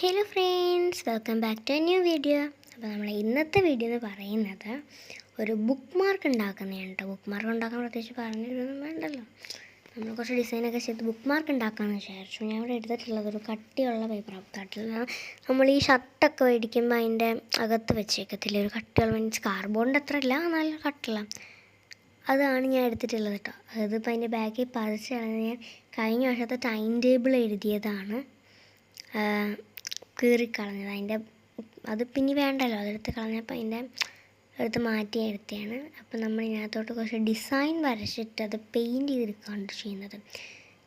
Hello friends welcome back to a new video അപ്പോൾ നമ്മൾ ഇന്നത്തെ വീഡിയോ എന്ന് പറയുന്നത് ഒരു ബുക്ക് മാർക്ക് ഉണ്ടാക്കുന്നതാണ് കേട്ടോ. ബുക്ക് മാർക്ക് ഉണ്ടാക്കാൻ പ്രത്യേകിച്ച് പറഞ്ഞിട്ടൊന്നും വേണ്ടല്ലോ. നമ്മൾ കുറച്ച് ഡിസൈനൊക്കെ ചെയ്ത് ബുക്ക് മാർക്ക് ഉണ്ടാക്കാമെന്ന് വിചാരിച്ചു. ഞാൻ ഇവിടെ എടുത്തിട്ടുള്ളത് ഒരു കട്ടിയുള്ള പേപ്പറാണ് കട്ടിൽ നമ്മൾ ഈ ഷർട്ടൊക്കെ മേടിക്കുമ്പോൾ അതിന്റെ അകത്ത് വെച്ചേക്കത്തില്ല? ഒരു കട്ടിയുള്ള മീൻസ് കാർബോണിന്റെ അത്ര ഇല്ല നല്ല കട്ടില്ല അതാണ് ഞാൻ എടുത്തിട്ടുള്ളത് കേട്ടോ. അതിപ്പോൾ അതിന്റെ ബാക്കിൽ കളഞ്ഞ് ഞാൻ കഴിഞ്ഞ വർഷത്തെ ടൈം ടേബിൾ എഴുതിയതാണ് കീറിക്കളഞ്ഞത്. അതിന്റെ അത് പിന്നെ വേണ്ടല്ലോ. അതെടുത്ത് കളഞ്ഞപ്പോൾ അതിന്റെ എടുത്ത് മാറ്റി എടുത്തതാണ്. അപ്പോൾ നമ്മൾ ഇതിനകത്തോട്ട് കുറച്ച് ഡിസൈൻ വരച്ചിട്ട് അത് പെയിന്റ് ചെയ്തെടുക്കുകയാണ് ചെയ്യുന്നത്.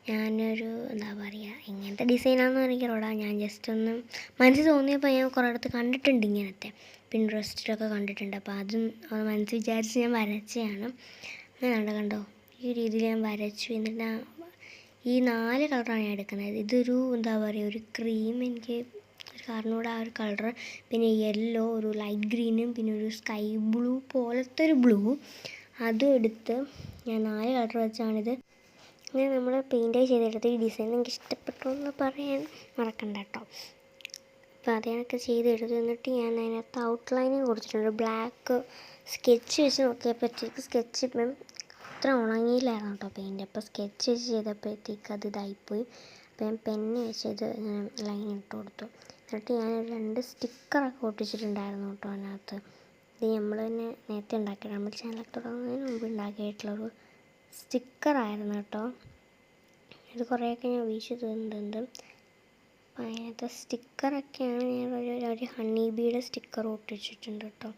ഞാനൊരു എന്താ പറയുക എങ്ങനത്തെ ഡിസൈനാണെന്ന് എനിക്കറിയാം ഞാൻ ജസ്റ്റ് ഒന്ന് മനസ്സിൽ തോന്നിയപ്പോൾ ഞാൻ കുറേ അടുത്ത് കണ്ടിട്ടുണ്ട് ഇങ്ങനത്തെ. പിൻട്രസ്റ്റിലൊക്കെ കണ്ടിട്ടുണ്ട്. അപ്പോൾ അതും മനസ്സ് വിചാരിച്ച് ഞാൻ വരച്ചതാണ്. അങ്ങനെ കണ്ടോ കണ്ടോ? ഈ രീതിയിൽ ഞാൻ വരച്ചു. എന്നിട്ട് ഈ നാല് കളറാണ് ഞാൻ എടുക്കുന്നത്. ഇതൊരു എന്താ പറയുക ഒരു ക്രീം എനിക്ക് ഒരു ആ ഒരു കളർ പിന്നെ യെല്ലോ ഒരു ലൈറ്റ് ഗ്രീനും പിന്നെ ഒരു സ്കൈ ബ്ലൂ പോലത്തെ ഒരു ബ്ലൂ അതും എടുത്ത് ഞാൻ നാല് കളർ വെച്ചാണിത് ഇങ്ങനെ നമ്മൾ പെയിന്റ് ചെയ്തെടുത്ത് ഈ ഡിസൈൻ എനിക്ക് ഇഷ്ടപ്പെട്ടു എന്ന് പറയാൻ മറക്കണ്ട കേട്ടോ അപ്പോൾ അത് ഞാനൊക്കെ ചെയ്തെടുത്തു. എന്നിട്ട് ഞാൻ അതിനകത്ത് ഔട്ട്ലൈന് കൊടുത്തിട്ടുണ്ട്. ബ്ലാക്ക് സ്കെച്ച് വെച്ച് നോക്കിയപ്പോഴത്തേക്ക് സ്കെച്ച് ഇപ്പം അത്ര ഉണങ്ങിയില്ലായിരുന്നു കേട്ടോ പെയിന്റ് അപ്പോൾ സ്കെച്ച് വെച്ച് ചെയ്തപ്പോഴത്തേക്ക് അത് ഇതായിപ്പോയി. അപ്പോൾ ഞാൻ പെന്ന് വെച്ച് ഇത് ലൈൻ ഇട്ട് കൊടുത്തു. എന്നിട്ട് ഞാൻ രണ്ട് സ്റ്റിക്കറൊക്കെ ഒട്ടിച്ചിട്ടുണ്ടായിരുന്നു കേട്ടോ അതിനകത്ത്. ഇത് നമ്മൾ തന്നെ നേരത്തെ ഉണ്ടാക്കിയത്. നമ്മൾ ചാനലൊക്കെ തുടങ്ങുന്നതിന് മുമ്പ് ഉണ്ടാക്കിയിട്ടുള്ളൊരു സ്റ്റിക്കറായിരുന്നു കേട്ടോ. ഇത് കുറേയൊക്കെ ഞാൻ വീശി തന്നിട്ടുണ്ട് അപ്പോൾ അതിനകത്ത് സ്റ്റിക്കറൊക്കെയാണ് ഞാൻ ഒരു ഒരു ഹണി ബീയുടെ സ്റ്റിക്കർ ഒട്ടിച്ചിട്ടുണ്ട് കേട്ടോ.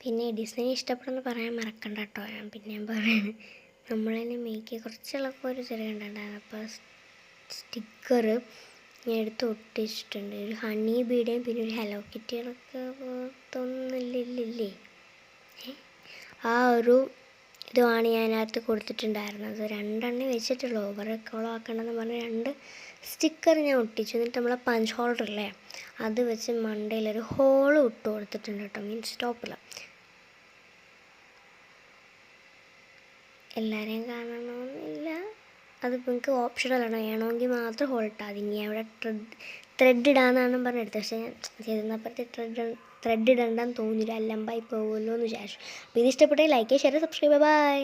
പിന്നെ ഡിസൈൻ ഇഷ്ടപ്പെടുന്ന പറയാൻ മറക്കണ്ട കേട്ടോ. ഞാൻ പിന്നെ ഞാൻ പറയാണ് നമ്മൾ തന്നെ മേക്ക് ഇളക്കം ഒരു ചെറിയ കണ്ടിട്ടുണ്ടായിരുന്നു അപ്പോൾ സ്റ്റിക്കർ ഞാൻ എടുത്ത് ഒട്ടിച്ചിട്ടുണ്ട്. ഒരു ഹണി ബീഡയും പിന്നെ ഒരു ഹലോ കിറ്റികളൊക്കെ തോന്നുന്നില്ലല്ലേ ആ ഒരു ഇതുമാണ് ഞാൻ അതിനകത്ത് കൊടുത്തിട്ടുണ്ടായിരുന്നത്. രണ്ടെണ്ണം വെച്ചിട്ടുള്ളൂ. ഓവർ കോളാക്കണമെന്ന് പറഞ്ഞ് രണ്ട് സ്റ്റിക്കർ ഞാൻ ഒട്ടിച്ചു. എന്നിട്ട് നമ്മളെ പഞ്ച് ഹോൾഡർ ഇല്ലേ? അത് വെച്ച് മണ്ടയിലൊരു ഹോൾ ഇട്ട് കൊടുത്തിട്ടുണ്ട് കേട്ടോ. മീൻസ് ടോപ്പിൽ എല്ലാവരെയും കാണണമെന്നില്ല അത് നിങ്ങൾക്ക് ഓപ്ഷണലാണ് വേണമെങ്കിൽ മാത്രം ഹോൾട്ട് ഇനി അവിടെ ത്രെഡ് ത്രെഡ് ഇടാന്നാണ് പറഞ്ഞെടുത്തത് പക്ഷേ ഞാൻ ചെയ്തപ്പോഴത്തെ ത്രെഡ് ത്രെഡ് ഇടണ്ടെന്ന് തോന്നിയില്ല. അല്ലമ്പായി പോകുമല്ലോ എന്ന് വിചാരിച്ചു. അപ്പോൾ ഇത് ഇഷ്ടപ്പെട്ടെങ്കിൽ ലൈക്ക് ഷെയർ സബ്സ്ക്രൈബ് ബൈ